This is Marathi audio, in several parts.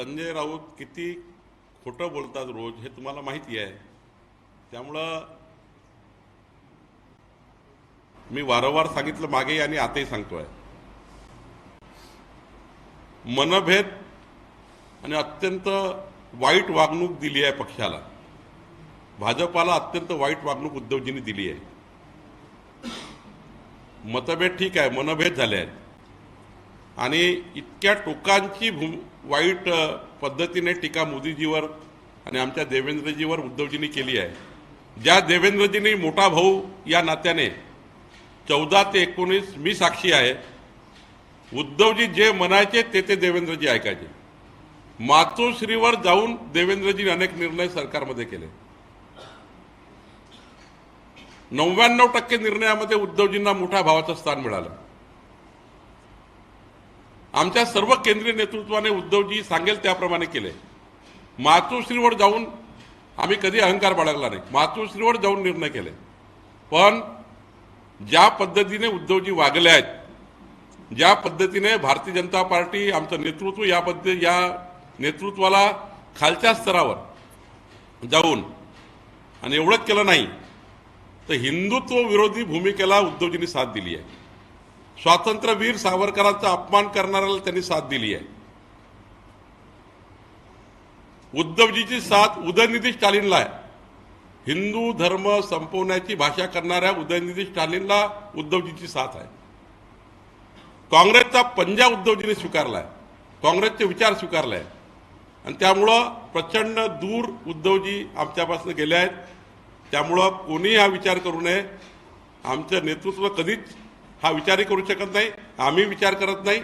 संजय राऊत किती खोटं बोलतात रोज हे तुम्हाला माहिती आहे. त्यामुळं मी वारंवार सांगितलं मागे आणि आताही सांगतोय. मनभेद आणि अत्यंत वाईट वागणूक दिली आहे पक्षाला. भाजपाला अत्यंत वाईट वागणूक उद्धवजींनी दिली आहे. मतभेद ठीक आहे मनभेद झाले आहेत. आणि इतक्या टोकांची भूम वाईट पद्धतीने टीका मोदीजीवर आणि आमच्या देवेंद्रजीवर उद्धवजींनी केली आहे. ज्या देवेंद्रजींनी मोठा भाऊ या नात्याने चौदा ते एकोणीस मी साक्षी आहे उद्धवजी जे म्हणायचे ते ते देवेंद्रजी ऐकायचे. मातोश्रीवर जाऊन देवेंद्रजींनी अनेक निर्णय सरकारमध्ये केले. नव्याण्णव टक्के निर्णयामध्ये उद्धवजींना मोठ्या भावाचं स्थान मिळालं. आमच्या सर्व केंद्रीय नेतृत्वाने उद्धवजी सांगेल त्याप्रमाणे केले. मातोश्रीवर जाऊन आम्ही कधी अहंकार बाळगला नाही. मातोश्रीवर जाऊन निर्णय केले. पण ज्या पद्धतीने उद्धवजी वागले आहेत ज्या पद्धतीने भारतीय जनता पार्टी आमचं नेतृत्व या पद्धती या नेतृत्वाला खालच्या स्तरावर जाऊन आणि एवढंच केलं नाही तर हिंदुत्व विरोधी भूमिकेला उद्धवजींनी साथ दिली आहे. स्वातंत्र्यवीर सावरकरांचा अपमान करणाऱ्याला त्यांनी साथ दिली आहे. उद्धवजीची साथ उदयनिधी स्टालिनला आहे. हिंदू धर्म संपवण्याची भाषा करणाऱ्या उदयनिधी स्टालिनला उद्धवजीची साथ आहे. काँग्रेसचा पंजा स्वीकारला स्वीकारलाय. काँग्रेसचे विचार स्वीकारले आणि त्यामुळं प्रचंड दूर उद्धवजी आमच्यापासून गेले आहेत. त्यामुळं कोणीही हा विचार करू नये. आमचं नेतृत्व कधीच हा विचारही करू शकत नाही आम्ही विचार करत नाही.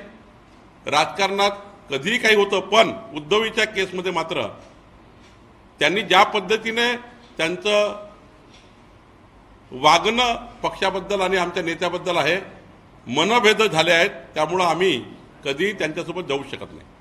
राजकारणात कधीही काही होतं पण उद्धवीच्या केसमध्ये मात्र त्यांनी ज्या पद्धतीने त्यांचं वागणं पक्षाबद्दल आणि आमच्या नेत्याबद्दल आहे मनभेद झाले आहेत त्यामुळं आम्ही कधीही त्यांच्यासोबत जाऊ शकत नाही.